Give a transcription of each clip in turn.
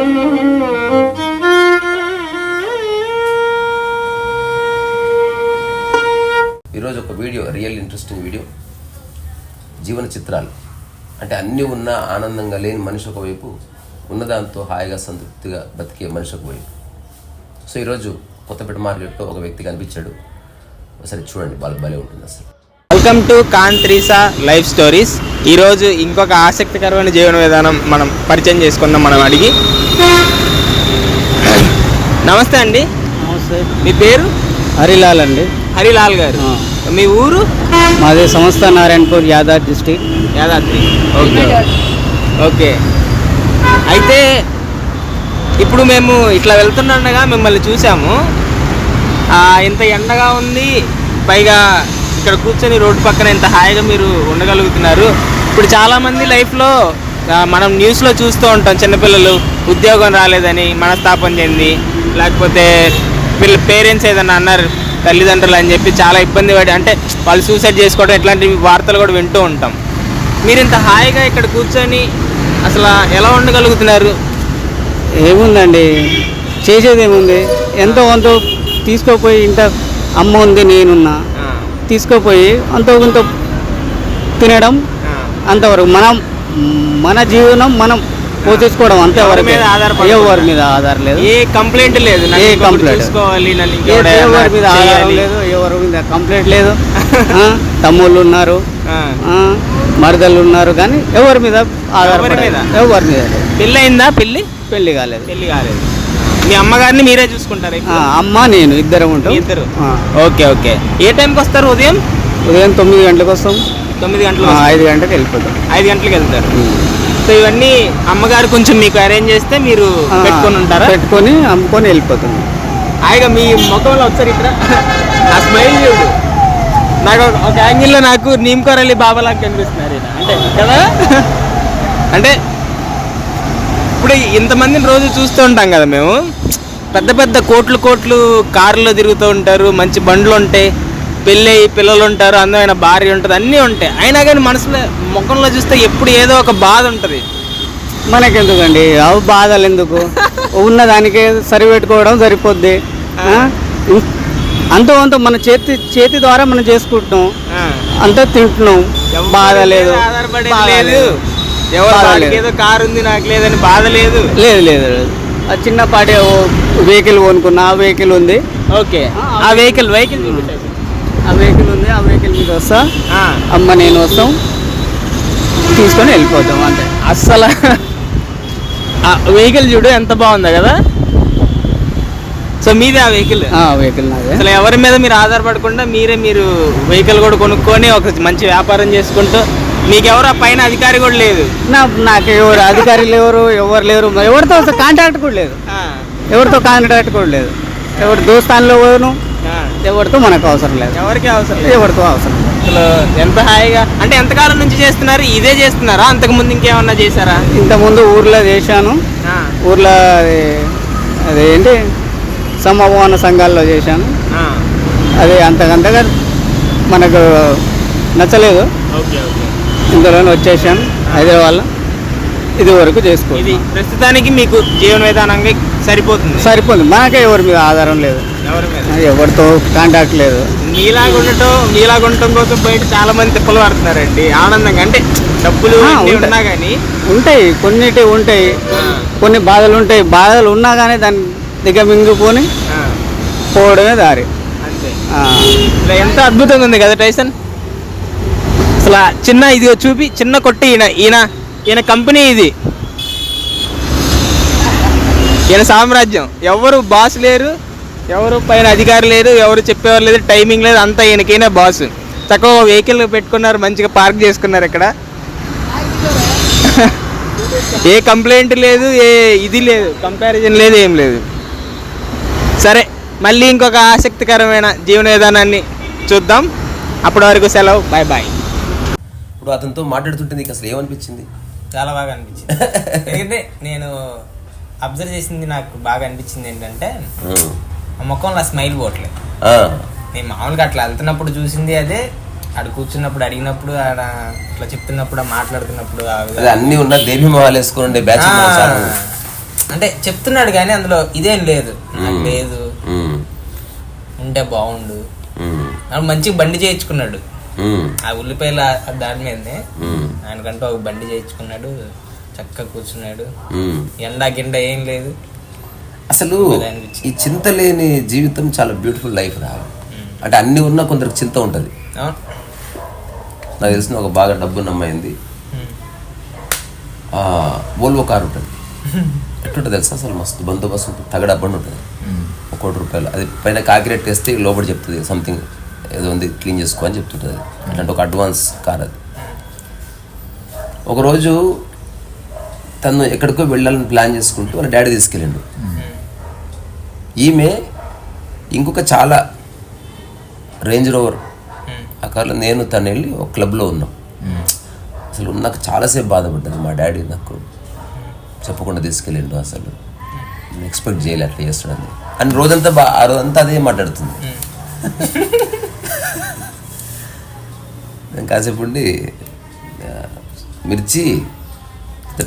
ఈరోజు ఒక video real interesting video. జీవన చిత్రాలు. అంటే అన్నీ ఉన్నా ఆనందంగా లేని మనిషి ఒకవైపు ఉన్నదాంతో హాయిగా సంతృప్తిగా బతికే మనిషి ఒకవైపు సో ఈరోజు కొత్తపేట మార్కెట్లో ఒక వ్యక్తి కనిపించాడు. ఒకసారి చూడండి వాళ్ళకి భలే ఉంటుంది అసలు. వెల్కమ్ టు కాంత్రీసా లైఫ్ స్టోరీస్ ఈరోజు ఇంకొక ఆసక్తికరమైన జీవన విధానం మనం పరిచయం చేసుకుందాం మనం అడిగి. నమస్తే అండి. నమస్తే. మీ పేరు? హరిలాల్ అండి. హరిలాల్ గారు. మీ ఊరు? మాది సంస్థ Narayanpur Yadadri district Yadadri. Okay. Okay. అయితే ఇప్పుడు మేము ఇట్లా వెళ్తుండగా మిమ్మల్ని చూసాము. ఇంత ఎండగా ఉంది. పైగా ఇక్కడ కూర్చొని రోడ్డు పక్కన ఇంత హాయిగా మీరు ఉండగలుగుతున్నారు. ఇప్పుడు చాలామంది లైఫ్లో మనం న్యూస్లో చూస్తూ ఉంటాం చిన్నపిల్లలు ఉద్యోగం రాలేదని మనస్తాపం చెంది. లేకపోతే వీళ్ళ పేరెంట్స్ ఏదన్నా అన్నారు తల్లిదండ్రులు అని చెప్పి చాలా ఇబ్బంది పడి అంటే వాళ్ళు సూసైడ్ చేసుకోవడం ఇట్లాంటి వార్తలు కూడా వింటూ ఉంటాం. మీరు ఇంత హాయిగా ఇక్కడ కూర్చొని అసలు ఎలా ఉండగలుగుతున్నారు? ఏముందండి చేసేది ఏముంది ఎంతో కొంత తీసుకోపోయి ఇంట అమ్మ ఉంది నేనున్నా. తీసుకోపోయి అంతో కొంత తినడం అంతవరకు మనం మన జీవనం మనం పోషించుకోవడం ఎవరి అంతవరకు మీద ఆధారపడకుండా. ఎవరి మీద ఆధారం లేదు. ఏ కంప్లైంట్ లేదు. ఏ ఏ- ఇంకొకటి ఎవరి మీద ఆధారం. లేదు ఎవరి మీద కంప్లైంట్ లేదు. తమ్ముళ్ళు ఉన్నారు మరదలు ఉన్నారు కానీ ఎవరి మీద ఆధారపడలేదు. మీద? ఎవరి మీద. పెళ్ళి అయిందా పెళ్ళి? పెళ్ళి కాలేదు. పెళ్ళి కాలేదు. మీ అమ్మగారిని మీరే చూసుకుంటారు అమ్మ నేను ఇద్దరం ఉంటాం. ఇద్దరు? Okay okay. ఏ టైంకి వస్తారు ఉదయం? ఉదయం తొమ్మిది గంటలకు వస్తాం. తొమ్మిది గంటలు ఐదు గంటలకు వెళ్ళిపోతాం. ఐదు గంటలకు వెళ్తారు. సో ఇవన్నీ అమ్మగారు కొంచెం మీకు అరేంజ్ చేస్తే మీరు పెట్టుకొని ఉంటారా? పెట్టుకొని అమ్ముకొని వెళ్ళిపోతాం. హాయిగా మీ ముఖంలో ఒకసారి ఇక్కడ ఆ స్మైల్ చూడు. నాకు ఒక- యాంగిల్లో నాకు నీమ్కరల్లి బాబాలాగా కనిపిస్తున్నారు. అంటే కదా? అంటే ఇప్పుడు ఇంతమందిని రోజు చూస్తూ ఉంటాం కదా మేము. పెద్ద పెద్ద కోట్లు కోట్లు కార్లో తిరుగుతూ ఉంటారు మంచి బండ్లు ఉంటాయి. పెళ్ళి అయ్యి పిల్లలు ఉంటారు అందమైన భార్య ఉంటుంది అన్నీ ఉంటాయి. అయినా కానీ మనసులో ముఖంలో చూస్తే ఎప్పుడు ఏదో ఒక బాధ ఉంటుంది. మనకెందుకండి? అవి బాధలు ఎందుకు? ఉన్న దానికే సరిపెట్టుకోవడం సరిపోద్ది? అంతో అంత మన చేతి చేతి ద్వారా మనం చేసుకుంటున్నాం. అంతా తింటున్నాం. బాధ లేదు. ఏదో కారు ఉంది నాకు లేదని బాధ లేదు. లేదు లేదు చిన్నపాటి వెహికల్ కొనుక్కున్నా ఆ వెహికల్ ఉంది. ఓకే. ఆ వెహికల్ వెహికల్ ఆ వెహికల్ ఉంది ఆ వెహికల్ మీద వస్తా. అమ్మ నేను వస్తాం. తీసుకొని వెళ్ళిపోతాం అంతే. అస్సలు ఆ వెహికల్ చూడు ఎంత బాగుందా కదా. సో మీదే ఆ వెహికల్ ఆ వెహికల్ నాదే. అసలు ఎవరి మీద మీరు ఆధారపడకుండా మీరే మీరు వెహికల్ కూడా కొనుక్కొని ఒక మంచి వ్యాపారం చేసుకుంటూ మీకు ఎవరు ఆ పైన అధికారి కూడా లేదు. నా నాకు ఎవరు అధికారులు ఎవరు ఎవరు లేరు ఎవరితో కాంటాక్ట్ కూడా లేదు. ఎవరితో కాంటాక్ట్ కూడా లేదు. ఎవరి దోస్తాన్లో పోను ఎవరితో మనకు అవసరం లేదు. ఎవరికి అవసరం లేదు. ఎవరితో అవసరం లేదు. అసలు ఎంత హాయిగా అంటే ఎంతకాలం నుంచి చేస్తున్నారు? ఇదే చేస్తున్నారా? అంతకు ముందు ఇంకేమన్నా చేశారా? ఇంతకుముందు ఊర్లో చేశాను. ఊర్లో అది అదేంటి సమభవన సంఘాల్లో చేశాను. అది అంతకంతగా మనకు నచ్చలేదు. ఇందులోనే వచ్చేసాను. హైదరాబాద్లో ఇది వరకు ఇది చేసుకోవాలి ప్రస్తుతానికి మీకు జీవన విధానంగా సరిపోతుంది. సరిపోతుంది. మనకే ఎవరి మీద ఆధారం లేదు. ఎవరి మీద? ఎవరితో కాంటాక్ట్ లేదు. మీలాగా ఉండటం మీలాగా ఉండటం కోసం బయట చాలా మంది తిప్పలు పడుతున్నారండి. ఆనందంగా అంటే డబ్బులు. ఉన్నా కానీ ఉంటాయి కొన్నిటి ఉంటాయి. కొన్ని బాధలు ఉంటాయి. బాధలు ఉన్నా కానీ దాన్ని దిగ మింగిపోని పోవడమే దారి. అంతే. ఎంత అద్భుతంగా ఉంది కదా టైసన్? అసలు చిన్న ఇది చూపి చిన్న కొట్టి ఈయన ఈయన ఈయన కంపెనీ ఇది. ఈయన సామ్రాజ్యం. ఎవరు బాస్ లేరు ఎవరు పైన అధికారి లేరు ఎవరు చెప్పేవారు లేదు టైమింగ్ లేదు అంతా ఈయనకైనా బాస్ చక్కగా వెహికల్ పెట్టుకున్నారు మంచిగా పార్క్ చేసుకున్నారు ఇక్కడ. ఏ కంప్లైంట్ లేదు ఏ ఇది లేదు కంపారిజన్ లేదు ఏం లేదు. సరే మళ్ళీ ఇంకొక ఆసక్తికరమైన జీవన విధానాన్ని చూద్దాం. అప్పటి వరకు సెలవు బాయ్ బాయ్ ఇప్పుడు అతనితో మాట్లాడుతుంటే నీకు అసలు ఏమనిపించింది? చాలా బాగా అనిపించింది. ఎందుకంటే నేను అబ్జర్వ్ చేసింది నాకు బాగా అనిపించింది ఏంటంటే ముఖంలో స్మైల్ పోవట్లేదు నేను మామూలుగా అట్లా వెళ్తున్నప్పుడు చూసింది అదే ఆడ కూర్చున్నప్పుడు అడిగినప్పుడు ఆడ ఇట్లా చెప్తున్నప్పుడు మాట్లాడుతున్నప్పుడు అన్ని ఉన్న దేవి మొహాలు వేసుకుని బ్యాచ్. అంటే చెప్తున్నాడు కానీ అందులో ఇదేం లేదు. లేదు. ఉంటే బాగుండు. మంచిగా బండి చేయించుకున్నాడు. ఆ ఉల్లిపాయల దాని మీదనే ఆయనకంటూ ఒక బండి చేయించుకున్నాడు. చక్కగా కూర్చున్నాడు. ఎండా గిండ ఏం లేదు. అసలు. ఈ చింత లేని జీవితం చాలా బ్యూటిఫుల్ లైఫ్ రా. అంటే అన్ని ఉన్నా కొందరికి చింత ఉంటుంది. నాకు తెలిసిన ఒక బాగా అమ్మాయింది మ్మ్. ఆ, వోల్వో కార్ ఉంటుంది. ఎట్లుంటుంది తెలుసా? అసలు మస్తు బందోబస్తు ఉంటుంది. తగడ బండి ఉంటుంది. ఒక కోటి రూపాయలు. అది పైన కాకిరెట్ వేస్తే లోపల చెప్తుంది. సంథింగ్ ఏదో ఉంది క్లీన్ చేసుకో అని చెప్తుంటుంది. అట్లాంటి ఒక అడ్వాన్స్ కార్ అది. ఒకరోజు తను ఎక్కడికో వెళ్ళాలని ప్లాన్ చేసుకుంటూ వాళ్ళ డాడీ తీసుకెళ్ళిండు. ఈమె ఇంకొక చాలా రేంజ్ రోవర్ మ్మ్. ఆ కార్లో నేను తను వెళ్ళి ఒక క్లబ్లో ఉన్నాం. అసలు నాకు చాలాసేపు బాధపడ్డది. మా డాడీ నాకు చెప్పకుండా తీసుకెళ్ళిండు అసలు. నేను ఎక్స్పెక్ట్ చేయలే అట్లా చేస్తాడని. అని రోజంతా బా ఆ రోజంతా అదే మాట్లాడుతుంది. నేను కాసేపు ఉండి మిర్చి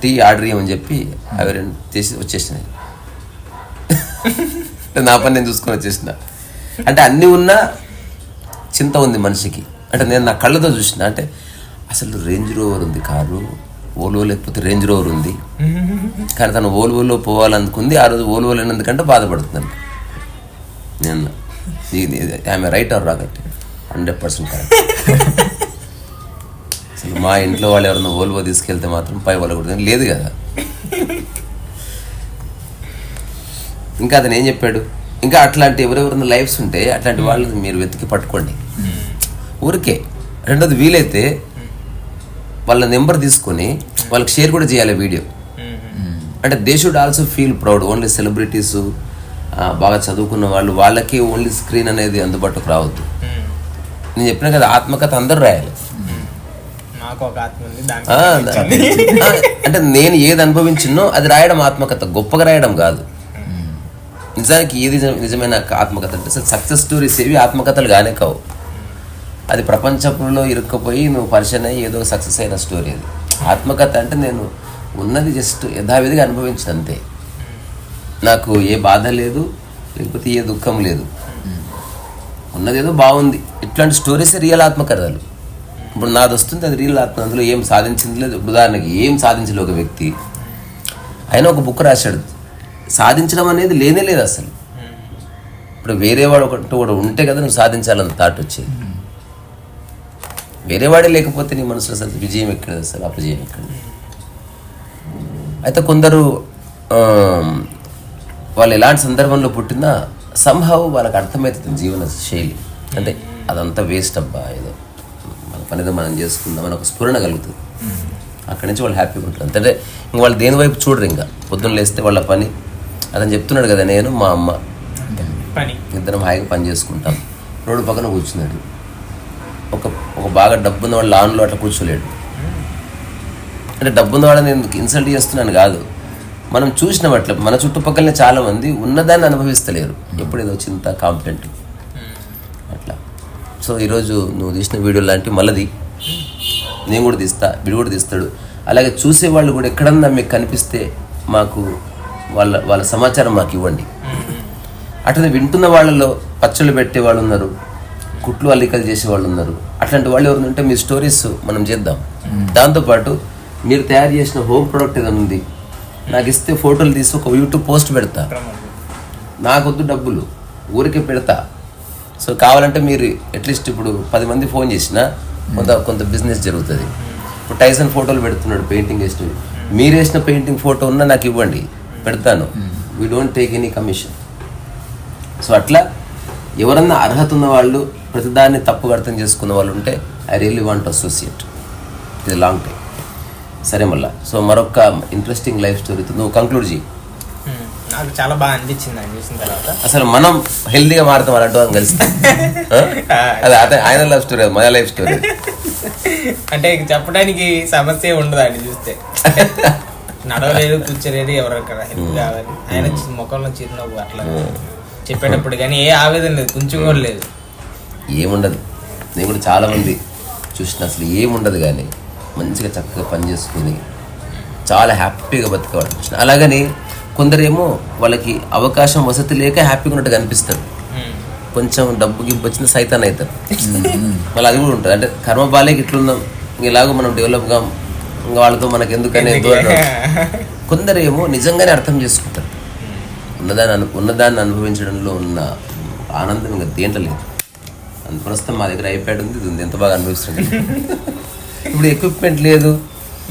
టీ ఆర్డర్ చేయమని చెప్పి అవి రెండు చేసి వచ్చేసినాయి. అంటే నా పని నేను చూసుకొని వచ్చేసిన. అంటే అన్నీ ఉన్నా చింత ఉంది మనిషికి. అంటే నేను నా కళ్ళతో చూసిన. అంటే అసలు రేంజ్ రోవర్ ఉంది కారు ఓల్వో లేకపోతే రేంజ్ రోవర్ ఉంది. కానీ తను ఓల్వోలో పోవాలనుకుంది. ఆ రోజు ఓల్వో లేనందుకంటే బాధపడుతుందండి నేను ఆమె రైట్ ఆర్ రాగట్టి హండ్రెడ్ పర్సెంట్ కరెక్ట్ అసలు మా ఇంట్లో వాళ్ళు ఎవరైనా ఓల్వో తీసుకెళ్తే మాత్రం పై వాళ్ళకూడదు లేదు కదా. ఇంకా అతను ఏం చెప్పాడు? ఇంకా అట్లాంటి ఎవరెవరైనా లైఫ్స్ ఉంటే అట్లాంటి వాళ్ళని మీరు వెతికి పట్టుకోండి. ఊరికే. రెండోది వీలైతే వాళ్ళ నెంబర్ తీసుకొని వాళ్ళకి షేర్ కూడా చేయాలి వీడియో. మ్మ్. అంటే they should also feel proud only celebrities బాగా చదువుకున్న వాళ్ళు వాళ్ళకి ఓన్లీ స్క్రీన్ అనేది అందుబాటులోకి రావద్దు. నేను చెప్పిన కదా ఆత్మకథ అందరూ రాయాలి. అంటే నేను ఏది అనుభవించినో అది రాయడం ఆత్మకథ. గొప్పగా రాయడం కాదు. నిజానికి ఏది నిజమైన ఆత్మకథ అంటే సక్సెస్ స్టోరీస్ ఏవి ఆత్మకథలు కానే కావు. అది ప్రపంచంలో ఇరుక్కుపోయి నువ్వు పరిచయం అయ్యి ఏదో సక్సెస్ అయిన స్టోరీ అది. ఆత్మకథ అంటే నేను ఉన్నది జస్ట్ యథావిధిగా అనుభవించిన అంతే. నాకు ఏ బాధ లేదు లేకపోతే ఏ దుఃఖం లేదు. ఉన్నదేదో బాగుంది. ఇట్లాంటి స్టోరీస్ రియల్ ఆత్మకథలు. ఇప్పుడు నాది వస్తుంది అది రియల్ ఆత్మ. అందులో ఏం సాధించింది లేదు. ఉదాహరణకి ఏం సాధించలేదు ఒక వ్యక్తి. ఆయన ఒక బుక్ రాశాడు. సాధించడం అనేది లేనే లేదు అసలు. ఇప్పుడు వేరేవాడు ఒకటి కూడా ఉంటే కదా నువ్వు సాధించాలని థాట్ వచ్చేది. వేరే వాడే లేకపోతే నీ మనసులో అసలు విజయం ఎక్కడ? అసలు అపజయం ఎక్కడ? అయితే కొందరు వాళ్ళు ఎలాంటి సందర్భంలో పుట్టినా సంభావ్ వాళ్ళకి అర్థమవుతుంది జీవన శైలి. అంటే అదంతా వేస్ట్ అబ్బా ఏదో మన పనిదో మనం చేసుకుందాం అని ఒక స్ఫురణ కలుగుతుంది. అక్కడి నుంచి వాళ్ళు హ్యాపీగా ఉంటారు అంటే ఇంక వాళ్ళు దేని వైపు చూడరు ఇంకా. పొద్దున్న లేస్తే వాళ్ళ పని అతను చెప్తున్నాడు కదా నేను మా అమ్మ. ఇద్దరం హాయిగా పని చేసుకుంటాం. రోడ్డు పక్కన కూర్చున్నాడు. ఒక ఒక బాగా డబ్బున్న వాళ్ళు లాన్లో అట్లా కూర్చోలేడు. అంటే డబ్బున్న వాళ్ళని నేను ఇన్సల్ట్ చేస్తున్నాను కాదు. మనం చూసినాం అట్లా మన చుట్టుపక్కలనే చాలా మంది ఉన్నదాన్ని అనుభవిస్తలేరు. ఎప్పుడు ఏదో చింత కాంప్లైంట్ అట్లా. సో ఈరోజు నువ్వు తీసిన వీడియో లాంటి మళ్ళీ నేను కూడా తీస్తా వీడు కూడా తీస్తాడు. అలాగే చూసే వాళ్ళు కూడా ఎక్కడన్నా మీకు కనిపిస్తే మాకు వాళ్ళ వాళ్ళ సమాచారం మాకు ఇవ్వండి. అట్లనే వింటున్న వాళ్ళలో పచ్చళ్ళు పెట్టే వాళ్ళు ఉన్నారు కుట్లు అల్లికలు చేసే వాళ్ళు ఉన్నారు. అట్లాంటి వాళ్ళు ఎవరు ఉంటే మీ స్టోరీస్ మనం చేద్దాం. దాంతోపాటు మీరు తయారు చేసిన హోమ్ ప్రొడక్ట్ ఏదైనా ఉంది నాకు ఇస్తే ఫోటోలు తీసి ఒక యూట్యూబ్ పోస్ట్ పెడతా. నాకొద్దు డబ్బులు ఊరికే పెడతా. సో కావాలంటే మీరు అట్లీస్ట్ ఇప్పుడు పది మంది ఫోన్ చేసినా కొంత కొంత బిజినెస్ జరుగుతుంది. ఇప్పుడు టైసన్ ఫోటోలు పెడుతున్నాడు పెయింటింగ్ వేసినవి. మీరు వేసిన పెయింటింగ్ ఫోటో ఉన్నా నాకు ఇవ్వండి. పెడతాను. We don't take any commission so అట్లా ఎవరన్నా అర్హత ఉన్న వాళ్ళు ప్రతిదాన్ని తప్పుగా అర్థం చేసుకున్న వాళ్ళు ఉంటే ఐ రియల్లీ వాంట్ అసోసియేట్ ఇది లాంగ్ టైం సరే మళ్ళా సో మరొక ఇంట్రెస్టింగ్ లైఫ్ స్టోరీతో నువ్వు కంక్లూడ్ చేయి మ్మ్. నాకు చాలా బాగా అనిపించింది ఆయన చూసిన తర్వాత. అసలు మనం హెల్దీగా మారుతాం అలాంటి వాళ్ళని కలిసి? అది అదే ఆయన లైఫ్ స్టోరీ మన లైఫ్ స్టోరీ అంటే చెప్పడానికి సమస్య ఉండదు ఆయన చూస్తే. నడవలేదు కూర్చోలేదు ఎవరికైనా హెల్ప్ కావాలి. ఆయన చి- ముఖంలో చిరునవ్వు అట్లా చెప్పేటప్పుడు కానీ ఏ ఆవేదన లేదు కొంచెం కూడా లేదు. ఏముండదు. నేను కూడా చాలా మంది చూసిన అసలు ఏముండదు కానీ మంచిగా చక్కగా పని చేసుకుని చాలా హ్యాపీగా బతికేవాడు చూసిన. అలాగని కొందరేమో వాళ్ళకి అవకాశం వసతి లేక హ్యాపీగా ఉన్నట్టు కనిపిస్తారు. కొంచెం డబ్బు గిబ్బు వచ్చిన సైతాన్ అవుతారు. మళ్ళీ అది కూడా ఉంటుంది అంటే కర్మ బాలేకి ఇట్లుందాం ఇలాగో మనం డెవలప్గా ఇంకా వాళ్ళతో మనకి ఎందుకనే దూరం కొందరేమో నిజంగానే అర్థం చేసుకుంటారు. ఉన్నదాన్ని అను ఉన్నదాన్ని అనుభవించడంలో ఉన్న ఆనందం ఇంకా దేంట్లో లేదు. అంత ప్రస్తుతం మా దగ్గర ఐప్యాడ్ ఉంది ఇది ఉంది. ఎంత బాగా అనుభవిస్తుంది ఇప్పుడు ఎక్విప్మెంట్ లేదు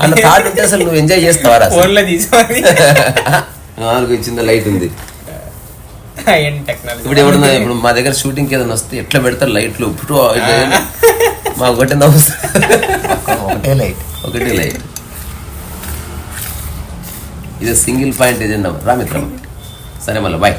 అన్న థాట్ ఉంటే అసలు నువ్వు ఎంజాయ్ చేస్తావా నాలుగు ఇచ్చింది లైట్ ఉంది. టెక్నాలజీ ఇప్పుడు ఎవడన్నా ఇప్పుడు మా దగ్గర షూటింగ్ ఏదైనా వస్తే ఎట్లా పెడతారు? లైట్లు ఇప్పుడు ఇట్లా ఏం- మా ఒకటి నవ్వు. ఒకటే లైట్. ఒకటి లైట్. ఇది సింగిల్ పాయింట్ ఏజెండా రా మిత్రం. సరే మళ్ళీ బాయ్